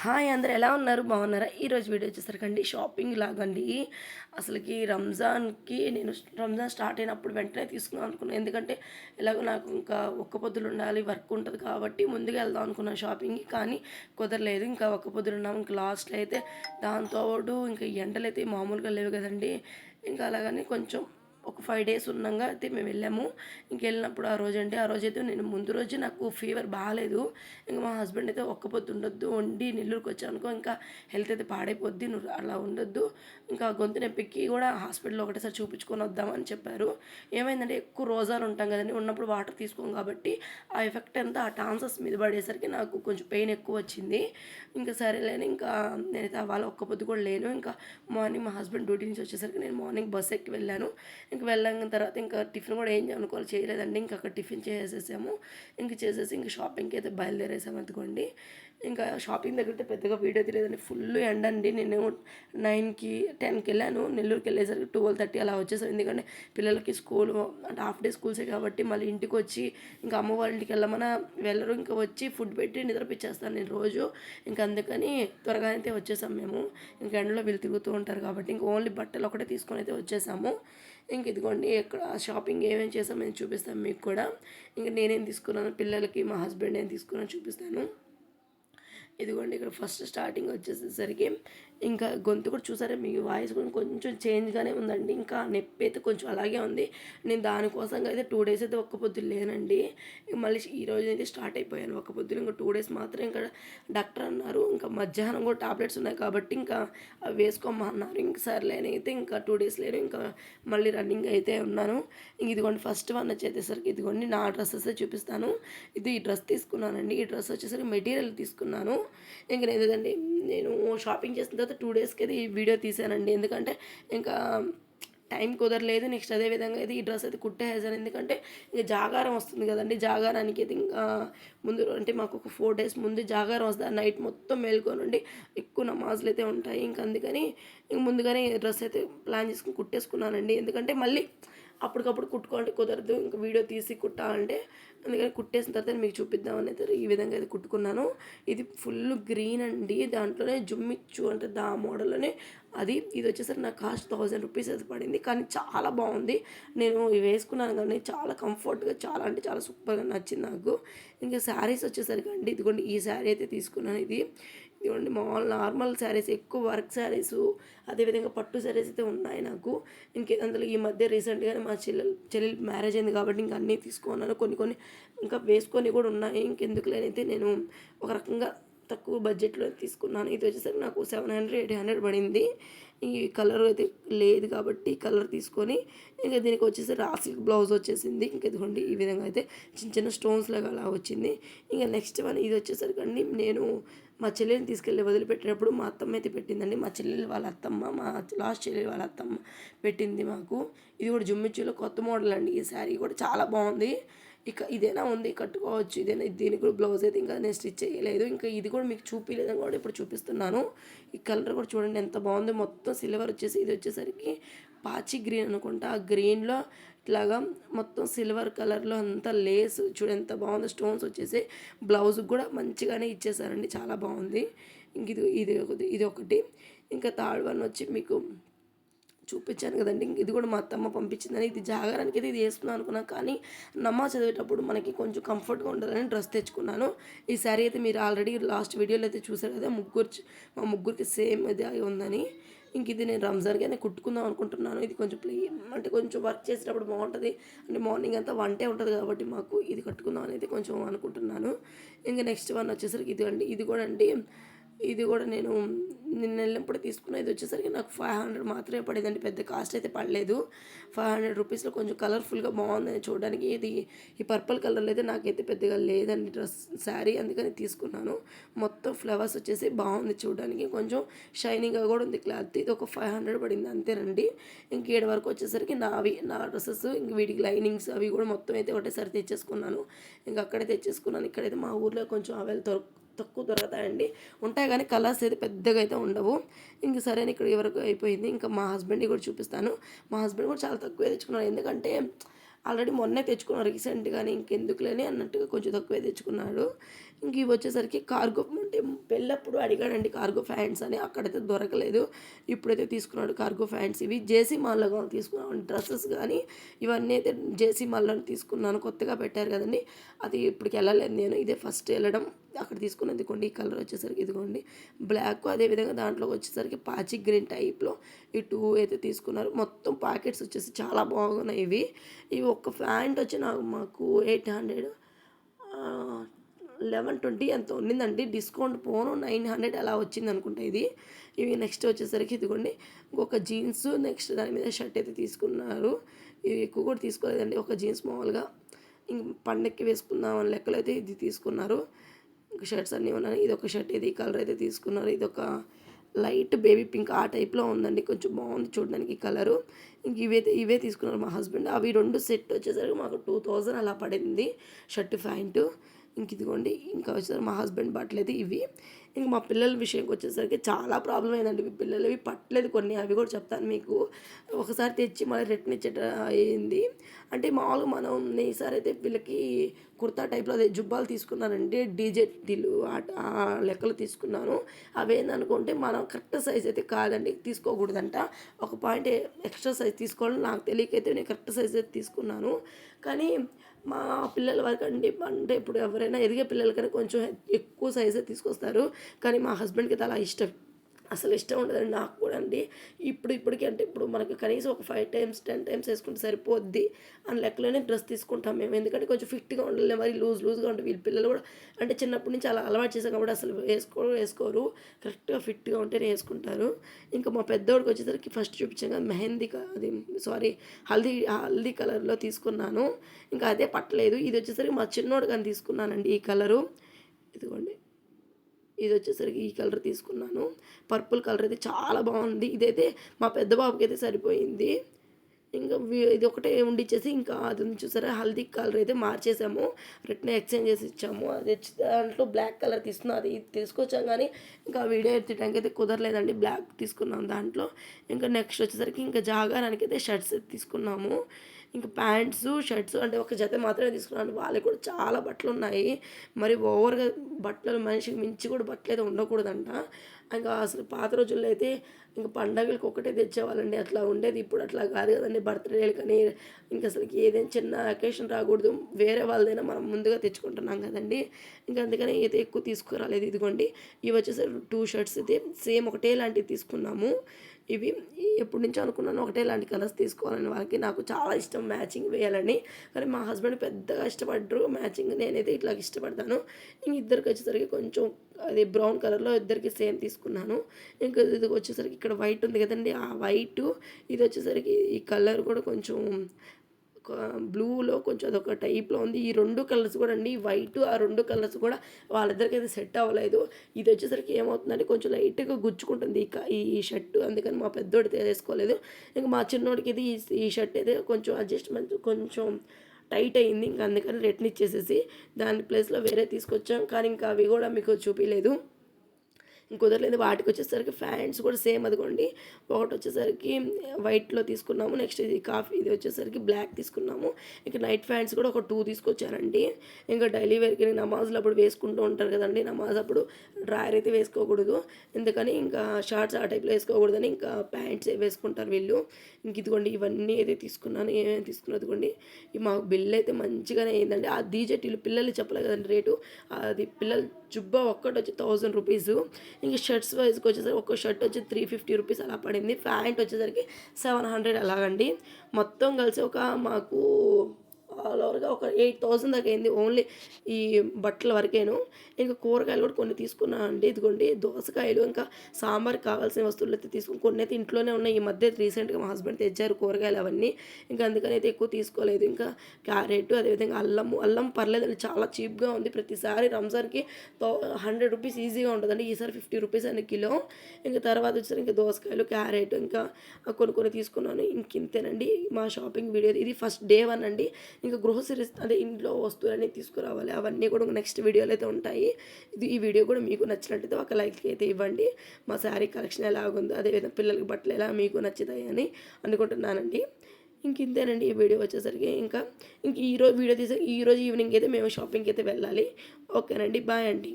Hi అందరు ఎలా ఉన్నారు? బాగున్నారా? ఈరోజు వీడియో వచ్చేసరికండి షాపింగ్ లాగండి. అసలుకి రంజాన్కి నేను రంజాన్ స్టార్ట్ అయినప్పుడు వెంటనే తీసుకుందాం అనుకున్నాను ఎందుకంటే ఎలాగో నాకు ఇంకా ఒక్క పొద్దులు ఉండాలి వర్క్ ఉంటుంది కాబట్టి ముందుగా వెళ్దాం అనుకున్నాను షాపింగ్కి. కానీ కుదరలేదు ఇంకా ఒక్క పొద్దులు ఉన్నాము ఇంకా లాస్ట్లో అయితే దాంతో ఇంకా ఎండలు అయితే మామూలుగా లేవు కదండి. ఇంకా అలాగని కొంచెం ఒక ఫైవ్ డేస్ ఉన్నాగా అయితే మేము వెళ్ళాము. ఇంకెళ్ళినప్పుడు ఆ రోజు అంటే ఆ రోజు అయితే నేను ముందు రోజు నాకు ఫీవర్ బాగాలేదు ఇంకా మా హస్బెండ్ అయితే ఒక్క పొద్దు ఉండొద్దు వండి నెల్లూరుకి వచ్చానుకో ఇంకా హెల్త్ అయితే పాడైపోద్ది నువ్వు అలా ఉండొద్దు. ఇంకా గొంతు నొప్పికి కూడా హాస్పిటల్లో ఒకటేసారి చూపించుకొని వద్దామని చెప్పారు. ఏమైందంటే ఎక్కువ రోజాలు ఉంటాం కదండి ఉన్నప్పుడు వాటర్ తీసుకోం కాబట్టి ఆ ఎఫెక్ట్ అంతా ఆ టాన్సర్స్ మీద పడేసరికి నాకు కొంచెం పెయిన్ ఎక్కువ వచ్చింది. ఇంకా సరేలేని ఇంకా నేనైతే వాళ్ళ ఒక్క పొద్దు కూడా లేను. ఇంకా మార్నింగ్ మా హస్బెండ్ డ్యూటీ నుంచి వచ్చేసరికి నేను మార్నింగ్ బస్ ఎక్కి వెళ్ళాను. ఇంక వెళ్ళిన తర్వాత ఇంకా టిఫిన్ కూడా ఏం అనుకోవాలి చేయలేదండి. ఇంకా అక్కడ టిఫిన్ చేసేసాము ఇంక చేసేసి ఇంక షాపింగ్కి అయితే బయలుదేరేసాము అనుకోండి. ఇంకా షాపింగ్ దగ్గర పెద్దగా వీడియో తెలియదండి ఫుల్ ఎండ అండి. నేను నైన్కి టెన్కి వెళ్ళాను. నెల్లూరుకి వెళ్ళేసరికి ట్వెల్వ్ థర్టీ అలా వచ్చేసాను ఎందుకంటే పిల్లలకి స్కూల్ అంటే హాఫ్ డే స్కూల్సే కాబట్టి మళ్ళీ ఇంటికి వచ్చి ఇంకా అమ్మ వాళ్ళ ఇంటికి వెళ్ళమన్నా వెళ్ళరు. ఇంకా వచ్చి ఫుడ్ పెట్టి నిద్రపిచ్చేస్తాను నేను రోజు. ఇంకా అందుకని త్వరగా అయితే వచ్చేసాం మేము. ఇంకా ఎండలో వీళ్ళు తిరుగుతూ ఉంటారు కాబట్టి ఇంకా ఓన్లీ బట్టలు ఒకటే తీసుకొని అయితే వచ్చేసాము. ఇంక ఇదిగోండి ఎక్కడ షాపింగ్ ఏమేమి చేసామని చూపిస్తాను మీకు కూడా. ఇంక నేనేం తీసుకున్నాను పిల్లలకి మా హస్బెండ్ ఏం తీసుకున్నాను చూపిస్తాను. ఇదిగోండి ఇక్కడ ఫస్ట్ స్టార్టింగ్ వచ్చేసేసరికి ఇంకా గొంతు కూడా చూసారా? మీ వాయిస్ కూడా కొంచెం చేంజ్గానే ఉందండి. ఇంకా నొప్పి అయితే కొంచెం అలాగే ఉంది. నేను దానికోసం అయితే టూ డేస్ అయితే ఒక్క పొద్దులు లేనండి. మళ్ళీ ఈ రోజు అయితే స్టార్ట్ అయిపోయాను ఒక్క పొద్దులు. ఇంకా టూ డేస్ మాత్రం ఇంకా డాక్టర్ అన్నారు. ఇంకా మధ్యాహ్నం కూడా టాబ్లెట్స్ ఉన్నాయి కాబట్టి ఇంకా అవి వేసుకోమన్నారు. ఇంక సర్లే అయితే ఇంకా టూ డేస్ లేను. ఇంకా మళ్ళీ రన్నింగ్ అయితే ఉన్నాను. ఇంక ఇదిగోండి ఫస్ట్ వన్ వచ్చేసరికి ఇదిగోండి నా డ్రెస్సెస్ చూపిస్తాను. ఇది ఈ డ్రెస్ తీసుకున్నానండి. ఈ డ్రెస్ వచ్చేసరికి మెటీరియల్ తీసుకున్నాను. ఇంక లేదండి నేను షాపింగ్ చేసిన తర్వాత టూ డేస్కి అయితే ఈ వీడియో తీసానండి. ఎందుకంటే ఇంకా టైం కుదరలేదు. నెక్స్ట్ అదే విధంగా అయితే ఈ డ్రెస్ అయితే కుట్టేసాను. ఎందుకంటే ఇక జాగారం వస్తుంది కదండి. జాగారానికి అయితే ఇంకా ముందు అంటే మాకు ఒక ఫోర్ డేస్ ముందు జాగారం వస్తుంది. నైట్ మొత్తం మేల్కొనండి. ఎక్కువ నమాజులు అయితే ఉంటాయి. ఇంక అందుకని ఇంక ముందుగానే డ్రెస్ అయితే ప్లాన్ చేసుకుని కుట్టేసుకున్నానండి. ఎందుకంటే మళ్ళీ అప్పటికప్పుడు కుట్టుకోండి కుదరదు. ఇంకా వీడియో తీసి కుట్టాలంటే అందుకని కుట్టేసిన తర్వాత మీకు చూపిద్దామని అయితే ఈ విధంగా అయితే కుట్టుకున్నాను. ఇది ఫుల్ గ్రీన్ అండి. దాంట్లోనే జుమ్మిచ్చు అంటే దా మోడల్లోనే అది. ఇది వచ్చేసరికి నాకు కాస్ట్ థౌజండ్ రూపీస్ అయితే పడింది. కానీ చాలా బాగుంది. నేను ఇవి వేసుకున్నాను కానీ చాలా కంఫర్ట్గా చాలా అంటే చాలా సూపర్గా నచ్చింది నాకు. ఇంకా శారీస్ వచ్చేసరికి అండి ఇదిగోండి ఈ శారీ అయితే తీసుకున్నాను ఇది. ఇదిగోండి మామూలు నార్మల్ శారీస్ ఎక్కువ వర్క్ శారీస్ అదేవిధంగా పట్టు శారీస్ అయితే ఉన్నాయి నాకు. ఇంకే అందులో ఈ మధ్య రీసెంట్గానే మా చెల్లెలు చెల్లెలు మ్యారేజ్ అయింది కాబట్టి ఇంకా అన్నీ తీసుకున్నాను కొన్ని కొన్ని ఇంకా వేసుకొని కూడా ఉన్నాయి. ఇంకెందుకులేనైతే నేను ఒక రకంగా తక్కువ బడ్జెట్లో తీసుకున్నాను. ఇది వచ్చేసరికి నాకు సెవెన్ హండ్రెడ్ ఎయిట్ హండ్రెడ్ పడింది. ఈ కలర్ అయితే లేదు కాబట్టి కలర్ తీసుకొని ఇంకా దీనికి వచ్చేసి రాసిల్క్ బ్లౌజ్ వచ్చేసింది. ఇంకా ఇదిగోండి ఈ విధంగా అయితే చిన్న చిన్న స్టోన్స్ లాగా అలా వచ్చింది. ఇంకా నెక్స్ట్ వన్ ఇది వచ్చేసరికి అండి నేను మా చెల్లెని తీసుకెళ్ళి వదిలిపెట్టేటప్పుడు మా అత్తమ్మ అయితే పెట్టిందండి. మా చెల్లెలు వాళ్ళ అత్తమ్మ మా లాస్ట్ చెల్లెలు వాళ్ళ అత్తమ్మ పెట్టింది మాకు. ఇది కూడా జుమ్మిచ్చులో కొత్త మోడల్ అండి. ఈ శారీ కూడా చాలా బాగుంది. ఇక ఇదేనా ఉంది? కట్టుకోవచ్చు. ఇదేనా? దీనికి కూడా బ్లౌజ్ అయితే ఇంకా నేను స్టిచ్ చేయలేదు. ఇంకా ఇది కూడా మీకు చూపించలేదని కూడా ఇప్పుడు చూపిస్తున్నాను. ఈ కలర్ కూడా చూడండి ఎంత బాగుంది. మొత్తం సిల్వర్ వచ్చేసి ఇది వచ్చేసరికి పాచి గ్రీన్ అనుకుంటా. ఆ గ్రీన్లో ఇట్లాగా మొత్తం సిల్వర్ కలర్లో అంతా లేస్ చూడు ఎంత బాగుందో స్టోన్స్ వచ్చేసి బ్లౌజ్కి కూడా మంచిగానే ఇచ్చేసారండి చాలా బాగుంది. ఇంక ఇది ఇది ఒకటి ఇది ఒకటి. ఇంకా థర్డ్ వన్ వచ్చి మీకు చూపించాను కదండి ఇది కూడా మా అత్తమ్మ పంపించిందని ఇది జాగరానికి అయితే ఇది వేసుకున్నాను అనుకున్నాను కానీ నమాజ్ చదివేటప్పుడు మనకి కొంచెం కంఫర్ట్గా ఉండాలని డ్రెస్ తెచ్చుకున్నాను. ఈ శారీ అయితే మీరు ఆల్రెడీ లాస్ట్ వీడియోలో అయితే చూసారు కదా ముగ్గురు మా ముగ్గురికి సేమ్ ఇది ఉందని. ఇంక ఇది నేను రంజాన్కి కుట్టుకుందాం అనుకుంటున్నాను. ఇది కొంచెం ప్లే అంటే కొంచెం వర్క్ చేసేటప్పుడు బాగుంటుంది. అంటే మార్నింగ్ అంతా వంటే ఉంటుంది కాబట్టి మాకు ఇది కట్టుకుందాం అనేది కొంచెం అనుకుంటున్నాను. ఇంకా నెక్స్ట్ వన్ వచ్చేసరికి ఇది అండి ఇది కూడా అండి. ఇది కూడా నేను నిన్న వెళ్ళినప్పుడు తీసుకున్న ఇది వచ్చేసరికి నాకు ఫైవ్ హండ్రెడ్ మాత్రమే పడేదండి. పెద్ద కాస్ట్ అయితే పడలేదు. ఫైవ్ హండ్రెడ్ రూపీస్లో కొంచెం కలర్ఫుల్గా బాగుందని చూడడానికి ఇది ఈ పర్పుల్ కలర్లో అయితే నాకైతే పెద్దగా లేదండి డ్రెస్ శారీ అందుకని తీసుకున్నాను. మొత్తం ఫ్లవర్స్ వచ్చేసి బాగుంది చూడడానికి. కొంచెం షైనింగ్గా కూడా ఉంది క్లాత్ ఇది ఒక ఫైవ్ హండ్రెడ్ పడింది అంతేనండి. ఇంకేడు వరకు వచ్చేసరికి నావి నా డ్రెస్సెస్ ఇంక వీటికి లైనింగ్స్ అవి కూడా మొత్తం అయితే ఒకటేసారి తెచ్చేసుకున్నాను. ఇంక అక్కడే తెచ్చేసుకున్నాను. ఇక్కడైతే మా ఊర్లో కొంచెం అవైల్ దొరకు తక్కువ దొరుకుతాయండి ఉంటాయి కానీ కలర్స్ అయితే పెద్దగా అయితే ఉండవు. ఇంక సరే ఇక్కడ ఎవరికి అయిపోయింది. ఇంకా మా హస్బెండ్కి కూడా చూపిస్తాను. మా హస్బెండ్ కూడా చాలా తక్కువే తెచ్చుకున్నారు. ఎందుకంటే ఆల్రెడీ మొన్నే తెచ్చుకున్నాను రీసెంట్గానే ఇంకెందుకులేని అన్నట్టుగా కొంచెం తక్కువే తెచ్చుకున్నాడు. ఇంక ఇవి వచ్చేసరికి కార్గో అంటే పెళ్ళప్పుడు అడిగాడండి కార్గో ఫ్యాంట్స్ అని అక్కడైతే దొరకలేదు. ఇప్పుడైతే తీసుకున్నాడు కార్గో ఫ్యాంట్స్ ఇవి జేసీ మాల్లో తీసుకున్నాను డ్రెస్సెస్ కానీ ఇవన్నీ అయితే జేసీ మాల్లో తీసుకున్నాను. కొత్తగా పెట్టారు కదండి. అది ఇప్పటికి వెళ్ళలేదు నేను. ఇదే ఫస్ట్ వెళ్ళడం. అక్కడ తీసుకున్నది ఇదిగోండి ఈ కలర్ వచ్చేసరికి ఇదిగోండి. బ్లాక్ అదేవిధంగా దాంట్లో వచ్చేసరికి పాచి గ్రీన్ టైప్లో ఈ టూ అయితే తీసుకున్నారు. మొత్తం ప్యాకెట్స్ వచ్చేసి చాలా బాగున్నాయి ఇవి. ఇవి ఒక్క ప్యాంట్ వచ్చి నాకు మాకు ఎయిట్ హండ్రెడ్ లెవెన్ ట్వంటీ ఎంత ఉండిందండి డిస్కౌంట్ పోను నైన్ హండ్రెడ్ అలా వచ్చింది అనుకుంటా ఇది. ఇవి నెక్స్ట్ వచ్చేసరికి ఇదిగోండి ఇంకొక జీన్స్ నెక్స్ట్ దాని మీద షర్ట్ అయితే తీసుకున్నారు. ఇవి ఎక్కువ కూడా తీసుకోలేదండి. ఒక జీన్స్ మామూలుగా ఇంక పండక్కి వేసుకుందాం అని లెక్కలు అయితే ఇది తీసుకున్నారు. ఇంకా షర్ట్స్ అన్నీ ఉన్నాయి. ఇది ఒక షర్ట్ ఇది కలర్ అయితే తీసుకున్నారు. ఇది ఒక లైట్ బేబీ పింక్ ఆ టైప్లో ఉందండి. కొంచెం బాగుంది చూడడానికి కలరు ఇంక ఇవే ఇవే తీసుకున్నారు మా హస్బెండ్ అవి రెండు సెట్ వచ్చేసరికి మాకు టూ థౌజండ్ అలా పడింది. Shirt pant. ఇంక ఇదిగోండి ఇంకా వచ్చేసరికి మా హస్బెండ్ పట్టలేదు ఇవి. ఇంక మా పిల్లల విషయంకి వచ్చేసరికి చాలా ప్రాబ్లం అయిందండి. మీ పిల్లలవి పట్టలేదు కొన్ని అవి కూడా చెప్తాను మీకు. ఒకసారి తెచ్చి మళ్ళీ రిటర్న్ ఇచ్చేట అయింది. అంటే మామూలుగా మనం ఈసారి అయితే వీళ్ళకి కుర్తా టైప్లో అదే జుబ్బాలు తీసుకున్నానండి. డీజెటీలు ఆ లెక్కలు తీసుకున్నాను. అవేందనుకుంటే మనం కరెక్ట్ సైజ్ అయితే కాదండి తీసుకోకూడదంట. ఒక పాయింట్ ఎక్స్ట్రా సైజ్ తీసుకోవాలని నాకు తెలియకైతే నేను కరెక్ట్ సైజ్ అయితే తీసుకున్నాను. కానీ మా పిల్లల వరకు అండి. అంటే ఇప్పుడు ఎవరైనా ఎదిగే పిల్లలకైనా కొంచెం ఎక్కువ సైజే తీసుకొస్తారు. కానీ మా హస్బెండ్కి అలా ఇష్టం అసలు ఇష్టం ఉండదండి నాకు కూడా అండి. ఇప్పుడు ఇప్పటికీ అంటే ఇప్పుడు మనకు కనీసం ఒక ఫైవ్ టైమ్స్ టెన్ టైమ్స్ వేసుకుంటే సరిపోద్ది అని లెక్కలోనే డ్రెస్ తీసుకుంటాం మేము. ఎందుకంటే కొంచెం ఫిట్గా ఉండాలి. మరి లూజ్ లూజ్గా ఉంటే వీళ్ళ పిల్లలు కూడా అంటే చిన్నప్పటి నుంచి అలా అలవాటు చేసాం కాబట్టి అసలు వేసుకో వేసుకోరు. కరెక్ట్గా ఫిట్గా ఉంటేనే వేసుకుంటారు. ఇంకా మా పెద్దోడికి వచ్చేసరికి ఫస్ట్ చూపించాక మెహందీ అది సారీ హల్దీ హల్దీ కలర్లో తీసుకున్నాను. ఇంకా అదే పట్టలేదు. ఇది వచ్చేసరికి మా చిన్నోడు కానీ తీసుకున్నానండి ఈ కలరు ఇదిగోండి. ఇది వచ్చేసరికి ఈ కలర్ తీసుకున్నాను. పర్పుల్ కలర్ అయితే చాలా బాగుంది. ఇదైతే మా పెద్ద బాబుకి అయితే సరిపోయింది. ఇంకా ఇది ఒకటే ఉండిచ్చేసి ఇంకా అది చూసారా హల్దీ కలర్ అయితే మార్చేసాము. రిటర్న్ ఎక్స్చేంజ్ చేసి ఇచ్చాము. అది దాంట్లో బ్లాక్ కలర్ తీసుకున్నాం అది తీసుకొచ్చాం కానీ ఇంకా వీడియో ఎత్తడానికి అయితే కుదరలేదండి. బ్లాక్ తీసుకున్నాం దాంట్లో. ఇంకా నెక్స్ట్ వచ్చేసరికి ఇంకా జాగారానికి అయితే షర్ట్స్ తీసుకున్నాము. ఇంకా ప్యాంట్స్ షర్ట్స్ అంటే ఒక జత మాత్రమే తీసుకున్నాను. వాళ్ళకి కూడా చాలా బట్టలు ఉన్నాయి మరి ఓవర్గా బట్టలు మనిషికి మించి కూడా బట్టలు అయితే ఉండకూడదంట. ఇంకా అసలు పాత రోజుల్లో అయితే ఇంకా పండగలకు ఒకటే తెచ్చేవాళ్ళండి. అట్లా ఉండేది. ఇప్పుడు అట్లా కాదు కదండి. బర్త్డేలు కానీ ఇంకా అసలు ఏదైనా చిన్న అకేషన్ రాకూడదు. వేరే వాళ్ళదైనా మనం ముందుగా తెచ్చుకుంటున్నాం కదండి. ఇంకా అందుకని అయితే ఎక్కువ తీసుకురాలేదు. ఇదిగోండి. ఇవి వచ్చేసరికి టూ షర్ట్స్ అయితే సేమ్ ఒకటే లాంటివి తీసుకున్నాము. ఇవి. ఎప్పటి నుంచో అనుకున్నాను ఒకటే ఇలాంటి కలర్స్ తీసుకోవాలని వాళ్ళకి నాకు చాలా ఇష్టం మ్యాచింగ్ వేయాలని. కానీ మా హస్బెండ్ పెద్దగా ఇష్టపడ్డరు మ్యాచింగ్ నేనైతే ఇట్లా ఇష్టపడతాను. ఇంక ఇద్దరికి వచ్చేసరికి కొంచెం అది బ్రౌన్ కలర్లో ఇద్దరికి సేమ్ తీసుకున్నాను. ఇంకా ఇది వచ్చేసరికి ఇక్కడ వైట్ ఉంది కదండి. ఆ వైట్ ఇది వచ్చేసరికి ఈ కలర్ కూడా కొంచెం బ్లూలో కొంచెం అదొక టైప్లో ఉంది. ఈ రెండు కలర్స్ కూడా అండి. వైట్ ఆ రెండు కలర్స్ కూడా వాళ్ళిద్దరికి అయితే సెట్ అవ్వలేదు. ఇది వచ్చేసరికి ఏమవుతుందంటే కొంచెం లైట్గా గుచ్చుకుంటుంది ఈ ఈ షర్టు. అందుకని మా పెద్దోడితే వేసుకోలేదు. ఇంకా మా చిన్నోడికి ఇది ఈ షర్ట్ అయితే కొంచెం అడ్జస్ట్మెంట్ కొంచెం టైట్ అయింది. ఇంకా అందుకని రిటర్న్ ఇచ్చేసేసి దాని ప్లేస్లో వేరే తీసుకొచ్చాం. కానీ ఇంకా అవి కూడా మీకు చూపించలేదు కుదరలేదు. వాటికి వచ్చేసరికి ఫ్యాంట్స్ కూడా సేమ్ అదిగోండి. ఒకటి వచ్చేసరికి వైట్లో తీసుకున్నాము. నెక్స్ట్ ఇది కాఫీ ఇది వచ్చేసరికి బ్లాక్ తీసుకున్నాము. ఇంకా నైట్ ఫ్యాంట్స్ కూడా ఒక టూ తీసుకొచ్చారండి. ఇంకా డైలీ వేర్కి నమాజ్లు అప్పుడు వేసుకుంటూ ఉంటారు కదండి. నమాజ్ అప్పుడు డ్రాయర్ అయితే వేసుకోకూడదు. ఎందుకని ఇంకా షార్ట్స్ ఆ టైప్లో వేసుకోకూడదని ఇంకా ప్యాంట్స్ వేసుకుంటారు వీళ్ళు. ఇంక ఇదిగోండి ఇవన్నీ అయితే తీసుకున్నాను ఏమేమి తీసుకున్నది ఇదిగోండి మాకు బిల్ అయితే మంచిగానే అయిందండి. ఆ డీజెటీలు పిల్లలు చెప్పలేదు కదండి రేటు. అది పిల్లలు జుబ్బా ఒక్కటి వచ్చి థౌజండ్ రూపీస్. ఇంకా షర్ట్స్ వైజ్కి వచ్చేసరికి ఒక షర్ట్ వచ్చి త్రీ ఫిఫ్టీ రూపీస్ అలా పడింది. ప్యాంట్ వచ్చేసరికి సెవెన్ హండ్రెడ్ అలాగండి. మొత్తం కలిసి ఒక మాకు ఆల్ ఓవర్గా ఒక ఎయిట్ థౌసండ్ దాకా అయింది ఓన్లీ ఈ బట్టల వరకేను. ఇంకా కూరగాయలు కూడా కొన్ని తీసుకున్నాను అండి. ఇదిగోండి దోసకాయలు ఇంకా సాంబార్ కావాల్సిన వస్తువులు అయితే తీసుకుని కొన్ని అయితే ఇంట్లోనే ఉన్నాయి. ఈ మధ్య రీసెంట్గా మా హస్బెండ్ తెచ్చారు కూరగాయలు అవన్నీ. ఇంకా అందుకని అయితే ఎక్కువ తీసుకోలేదు. ఇంకా క్యారెట్ అదేవిధంగా అల్లం. అల్లం పర్లేదు చాలా చీప్గా ఉంది. ప్రతిసారి రంజాన్కి హండ్రెడ్ రూపీస్ ఈజీగా ఉంటుందండి. ఈసారి ఫిఫ్టీ రూపీస్ అని కిలో. ఇంకా తర్వాత వచ్చారు ఇంకా దోసకాయలు క్యారెట్ ఇంకా కొన్ని కొన్ని తీసుకున్నాను. ఇంక ఇంతేనండి మా షాపింగ్ వీడియో. ఇది ఫస్ట్ డే వన్ అండి. ఇంకా గ్రోసరీస్ అదే ఇంట్లో వస్తువులన్నీ తీసుకురావాలి. అవన్నీ కూడా నెక్స్ట్ వీడియోలో అయితే ఉంటాయి. ఇది ఈ వీడియో కూడా మీకు నచ్చినట్టయితే ఒక లైక్ అయితే ఇవ్వండి. మా శారీ కలెక్షన్ ఎలాగుందో అదేవిధంగా పిల్లలకి బట్టలు ఎలా మీకు నచ్చుతాయి అని అనుకుంటున్నానండి. ఇంక ఇంతేనండి ఈ వీడియో వచ్చేసరికి. ఇంకా ఇంక ఈరోజు వీడియో తీసే ఈరోజు ఈవినింగ్ అయితే మేము షాపింగ్కి అయితే వెళ్ళాలి. ఓకేనండి బాయ్ అండి.